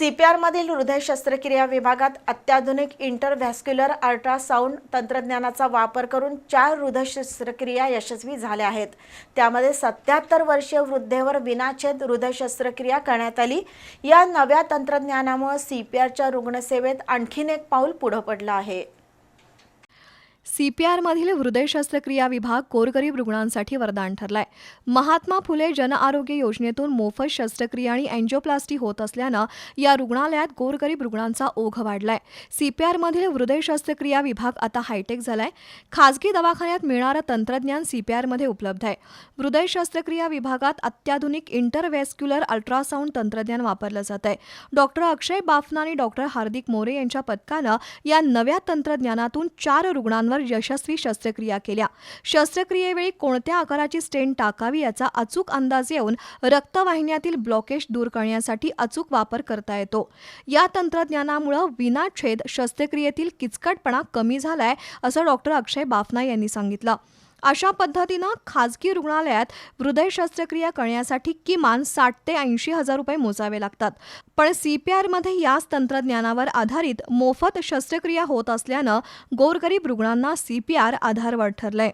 सीपीआरमधील हृदय शस्त्रक्रिया विभागात अत्याधुनिक इंटरव्हॅस्क्युलर अल्ट्रासाऊंड तंत्रज्ञानाचा वापर करून चार हृदय शस्त्रक्रिया यशस्वी झाल्या आहेत. त्यामध्ये सत्याहत्तर वर्षीय वृद्धेवर विनाछेद हृदय शस्त्रक्रिया करण्यात आली. या नव्या तंत्रज्ञानामुळे सीपीआरच्या रुग्णसेवेत आणखीन एक पाऊल पुढं पडलं आहे. सीपीआरमधील हृदय शस्त्रक्रिया विभाग गोरगरीब रुग्णांसाठी वरदान ठरलाय. महात्मा फुले जनआरोग्य योजनेतून मोफत शस्त्रक्रिया आणि अँजिओप्लास्टी होत असल्यानं या रुग्णालयात गोरगरीब रुग्णांचा ओघ वाढलाय. सीपीआरमधील हृदय शस्त्रक्रिया विभाग आता हायटेक झालाय. खासगी दवाखान्यात मिळणारं तंत्रज्ञान सीपीआरमध्ये उपलब्ध आहे. हृदय शस्त्रक्रिया विभागात अत्याधुनिक इंटरव्हेस्क्युलर अल्ट्रासाऊंड तंत्रज्ञान वापरलं जात आहे. डॉक्टर अक्षय बाफना आणि डॉक्टर हार्दिक मोरे यांच्या पथकानं या नव्या तंत्रज्ञानातून चार रुग्णांवर यशस्वी शस्त्रक्रिया केल्या. शस्त्रक्रियेवेळी कोणत्या आकाराची स्टेन टाकावी याचा अचूक अंदाज येऊन रक्तवाहिन्यातील ब्लॉकेज दूर करण्यासाठी अचूक वापर करता येतो. या तंत्रज्ञानामुळे विनाछेद शस्त्रक्रियेतील किचकटपणा कमी झालाय असं डॉक्टर अक्षय बाफना यांनी सांगितलं. अशा पद्धतीनं खाजगी रुग्णालयात हृदय शस्त्रक्रिया करण्यासाठी किमान साठ ते ऐंशी हजार रुपये मोजावे लागतात. पण सीपीआरमध्ये याच तंत्रज्ञानावर आधारित मोफत शस्त्रक्रिया होत असल्यानं गोरगरीब रुग्णांना सीपीआर आधारवर ठरलंय.